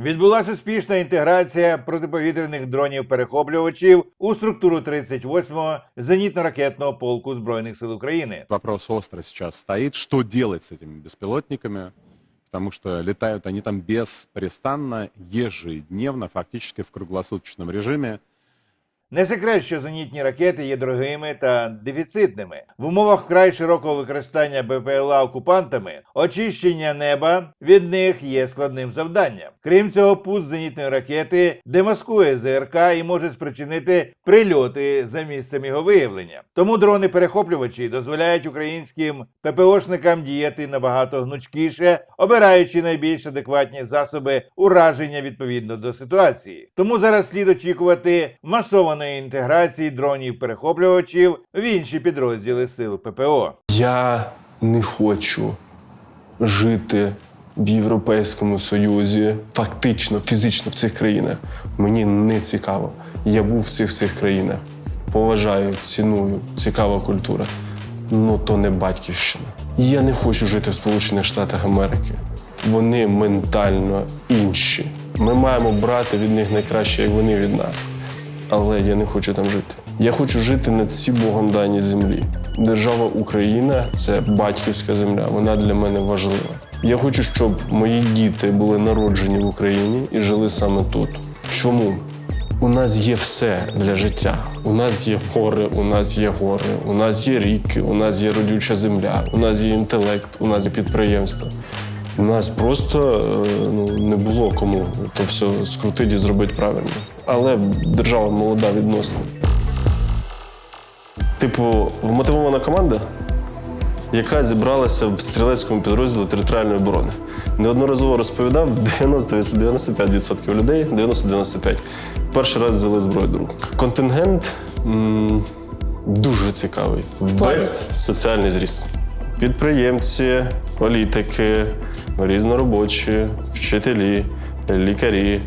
Відбулася успішна інтеграція протиповітряних дронів-перехоплювачів у структуру 38-го зенітно-ракетного полку Збройних сил України. Вопрос остро сейчас стоит, что делать с этими беспилотниками, потому что летают они там беспрестанно, ежедневно, фактически в круглосуточном режиме. Не секрет, що зенітні ракети є дорогими та дефіцитними. В умовах вкрай широкого використання БПЛА окупантами очищення неба від них є складним завданням. Крім цього, пуст зенітної ракети демаскує ЗРК і може спричинити прильоти за місцем його виявлення. Тому дрони-перехоплювачі дозволяють українським ППОшникам діяти набагато гнучкіше, обираючи найбільш адекватні засоби ураження відповідно до ситуації. Тому зараз слід очікувати масованої інтеграції дронів-перехоплювачів в інші підрозділи сил ППО. Я не хочу жити в Європейському Союзі, фактично, фізично в цих країнах. Мені не цікаво. Я був в цих всіх країнах. Поважаю, ціную, цікава культура. Ну то не батьківщина. Я не хочу жити в Сполучених Штатах Америки. Вони ментально інші. Ми маємо брати від них найкраще, як вони від нас. Але я не хочу там жити. Я хочу жити на цій Богом даній землі. Держава Україна це батьківська земля. Вона для мене важлива. Я хочу, щоб мої діти були народжені в Україні і жили саме тут. Чому? У нас є все для життя. У нас є гори, у нас є гори, у нас є ріки, у нас є родюча земля, у нас є інтелект, у нас є підприємства. У нас просто е, ну, не було кому то все скрутити і зробити правильно. Але держава молода відносно. Типу, вмотивована команда, яка зібралася в стрілецькому підрозділі територіальної оборони. Неодноразово розповідав 90 95% людей, 90-95. Перший раз взяли зброю до рук. Контингент м, дуже цікавий. Весь соціальний зріст. Підприємці, політики, різноробочі, вчителі, лікарі,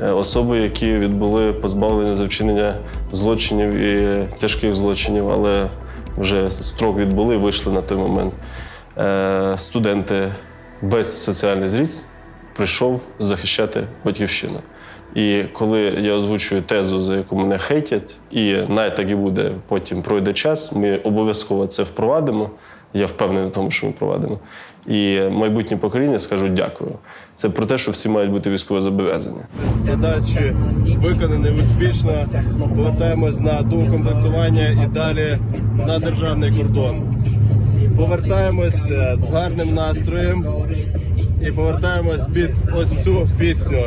е, особи, які відбули позбавлення за вчинення злочинів і тяжких злочинів, але вже строк відбули вийшли на той момент. Е, Студенти, весь соціальний зріст прийшов захищати батьківщину. І коли я озвучую тезу, за яку мене хейтять, і навіть так і буде, потім пройде час, ми обов'язково це впровадимо. Я впевнений в тому, що ми впровадимо. І майбутнє покоління скажуть дякую. Це про те, що всі мають бути військово зобов'язані. задачі виконані успішно. Повертаємось на доукомплектування і далі на державний кордон. Повертаємось е, з гарним настроєм і повертаємось під ось цю пісню.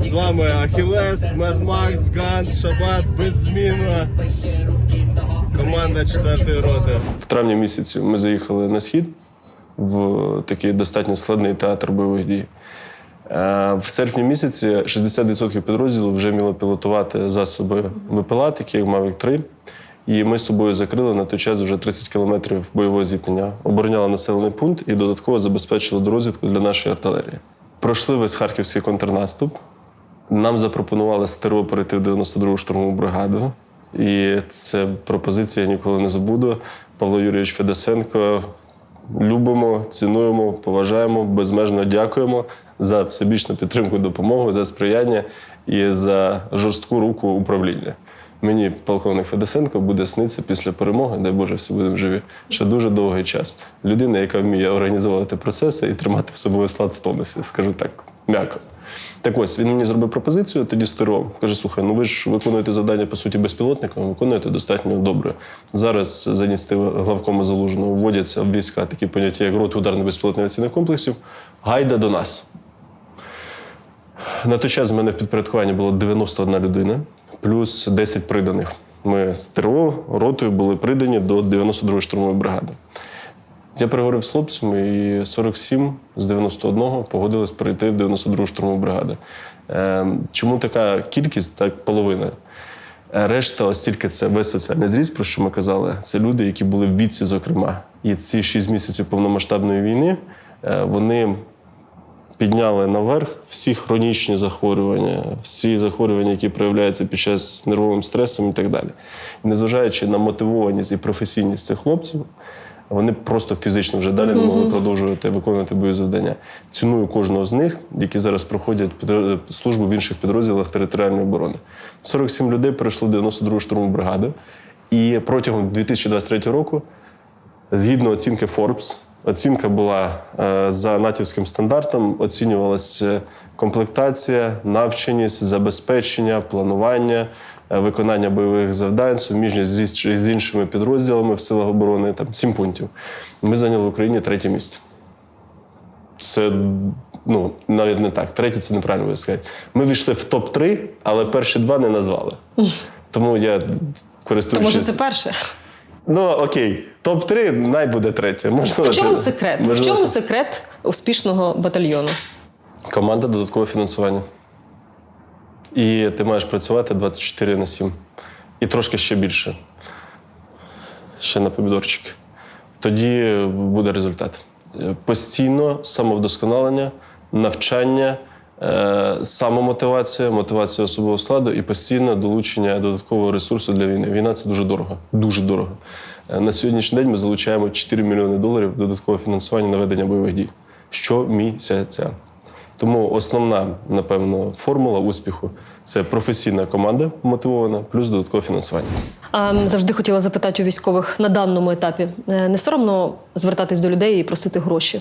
З вами Ахілес, Мед Макс, Ганс, Шабат, беззмінна. Команда 4-ї роти. В травні місяці ми заїхали на схід в такий достатньо складний театр бойових дій. Е, В серпні місяці 60% підрозділу вже вміло пілотувати засоби БПЛА, такі як Mavic 3. І ми з собою закрили на той час вже 30 кілометрів бойового зіткнення, обороняли населений пункт і додатково забезпечили дорозвідку для нашої артилерії. Пройшли весь харківський контрнаступ. Нам запропонували СТРО перейти в 92-гу штурмову бригаду. І це пропозиція я ніколи не забуду. Павло Юрійович Федосенко. Любимо, цінуємо, поважаємо, безмежно дякуємо за всебічну підтримку, допомогу, за сприяння і за жорстку руку управління. Мені полковник Федосенко буде снитися після перемоги, дай Боже, всі будемо живі. Ще дуже довгий час. Людина, яка вміє організовувати процеси і тримати особовий склад в тонусі, скажу так, м'яко. Так ось він мені зробив пропозицію, тоді стеров. Каже: слухай, ну ви ж виконуєте завдання по суті безпілотником, виконуєте достатньо добре. Зараз за ініціативи главкома залужного вводяться в війська такі поняття, як роти ударних безпілотних авіаційних комплексів. Гайда до нас. На той час в мене в підпорядкуванні було 91 людина, плюс 10 приданих. Ми з ТРО ротою були придані до 92-ї штурмової бригади. Я переговорив з хлопцями, і 47 з 91 погодились перейти в 92-ту штурмову бригаду. Е, Чому така кількість, так половина? Е, Решта, ось тільки це весь соціальний зріст, про що ми казали. Це люди, які були в віці, зокрема. І ці 6 місяців повномасштабної війни е, вони підняли наверх всі хронічні захворювання, всі захворювання, які проявляються під час нервовим стресом і так далі. І незважаючи на мотивованість і професійність цих хлопців, Вони просто фізично вже далі не могли продовжувати виконувати бойові завдання. Ціную кожного з них, які зараз проходять службу в інших підрозділах територіальної оборони. 47 людей перейшло 92 штурмову бригаду. І протягом 2023 року Згідно оцінки Forbes, оцінка була е, за натівським стандартом, оцінювалася комплектація, навченість, забезпечення, планування, е, виконання бойових завдань, суміжність зі- з іншими підрозділами в силах оборони. Там сім пунктів. Ми зайняли в Україні третє місце. Це ну навіть не так. Третє це неправильно буде сказати. Ми війшли в топ 3 але перші два не назвали. Тому я То користуючись. може це перше? Ну окей, топ-3 най буде третє. Можливо, В чому це- секрет? В чому це- секрет успішного батальйону? Команда додаткове фінансування. І ти маєш працювати 24 на 7. І трошки ще більше. Ще на помідорчик. Тоді буде результат. Е, Постійно самовдосконалення, навчання, е, самомотивація, мотивація особового складу і постійне долучення додаткового ресурсу для війни. Війна це дуже дорого. Дуже дорого. Е, На сьогоднішній день ми залучаємо 4 мільйони доларів додаткового фінансування на ведення бойових дій щомісяця. Тому основна, напевно, формула успіху це професійна команда мотивована, плюс додаткове фінансування. А, завжди хотіла запитати у військових на даному етапі. е, Не соромно звертатись до людей і просити гроші.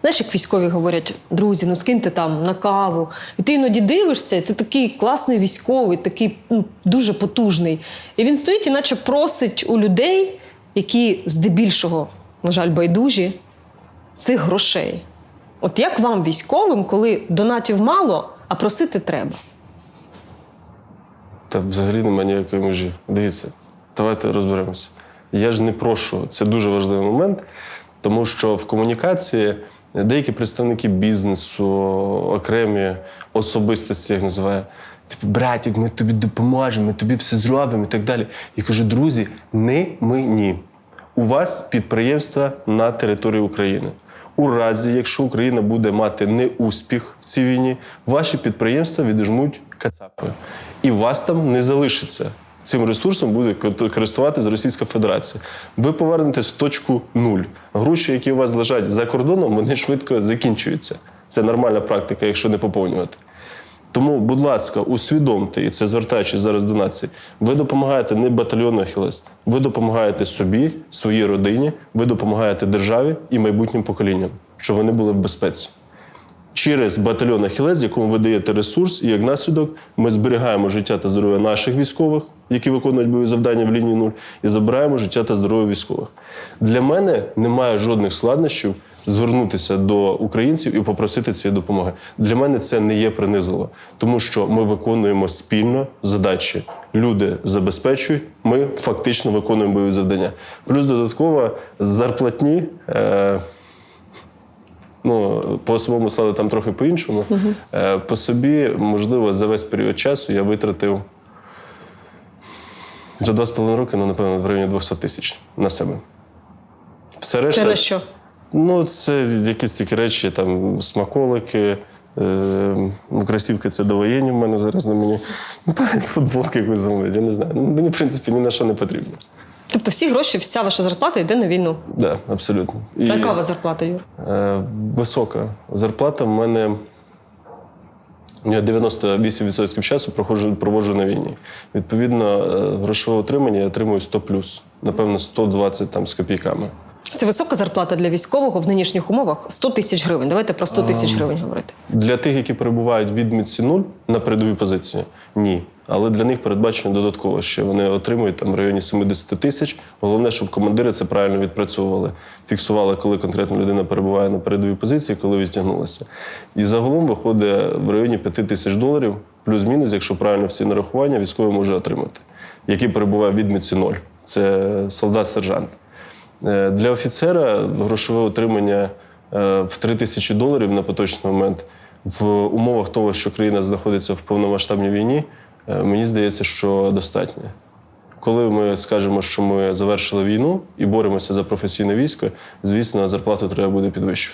Знаєш, як військові говорять, друзі, ну скиньте там на каву. І ти іноді дивишся, це такий класний військовий, такий ну, дуже потужний. І він стоїть, і наче просить у людей, які здебільшого, на жаль, байдужі, цих грошей. От як вам, військовим, коли донатів мало, а просити треба? Та взагалі немає ніякої межі. Дивіться, давайте розберемося. Я ж не прошу, це дуже важливий момент, тому що в комунікації деякі представники бізнесу, окремі особистості, як називаю, типу, братік, ми тобі допоможемо, ми тобі все зробимо і так далі. Я кажу, друзі, не мені. У вас підприємства на території України. У разі, якщо Україна буде мати неуспіх в цій війні, ваші підприємства відіжмуть кацапи. І вас там не залишиться. Цим ресурсом буде користуватися Російська Федерація. Ви повернетесь в точку нуль. Гроші, які у вас лежать за кордоном, вони швидко закінчуються. Це нормальна практика, якщо не поповнювати. Тому, будь ласка, усвідомте, і це звертаючись зараз до нації, ви допомагаєте не батальйону Ахілес, ви допомагаєте собі, своїй родині, ви допомагаєте державі і майбутнім поколінням, щоб вони були в безпеці. Через батальйон Ахілес, якому ви даєте ресурс, і як наслідок ми зберігаємо життя та здоров'я наших військових, які виконують бойові завдання в лінії нуль, і забираємо життя та здоров'я військових. Для мене немає жодних складнощів звернутися до українців і попросити цієї допомоги. Для мене це не є принизливо, тому що ми виконуємо спільно задачі. Люди забезпечують, ми фактично виконуємо бойові завдання. Плюс додатково зарплатні. Е- Ну, по своєму складу там трохи по-іншому. Е, По собі, можливо, за весь період часу я витратив за два з половиною роки, ну, напевно, в районі 200 тисяч на себе. Все решта, Це на що? Ну, це якісь такі речі, там, смаколики. Е, кросівки це довоєнні в мене зараз на мені. Ну, та футболки якусь замовити, я не знаю. Ну, мені, в принципі, ні на що не потрібно. Тобто всі гроші, вся ваша зарплата йде на війну. Так, да, абсолютно. І, Яка у вас зарплата, Юр? Е, висока зарплата в мене. Я 98% часу проходжу, проводжу на війні. Відповідно, е, грошове отримання я отримую 100 напевно, 120 там з копійками. Це висока зарплата для військового в нинішніх умовах 100 тисяч гривень. Давайте про 100 тисяч гривень говорити. Для тих, які перебувають в відмітці 0 на передовій позиції, ні. Але для них передбачено додатково, що вони отримують там в районі 70 тисяч. Головне, щоб командири це правильно відпрацьовували, фіксували, коли конкретно людина перебуває на передовій позиції, коли відтягнулася. І загалом виходить в районі 5 тисяч доларів, плюс-мінус, якщо правильно всі нарахування, військовий може отримати, який перебуває в відмітці 0. Це солдат-сержант. Е, Для офіцера грошове отримання е, в 3 тисячі доларів на поточний момент в умовах того, що країна знаходиться в повномасштабній війні, е, мені здається, що достатньо. Коли ми скажемо, що ми завершили війну і боремося за професійне військо, звісно, зарплату треба буде підвищувати.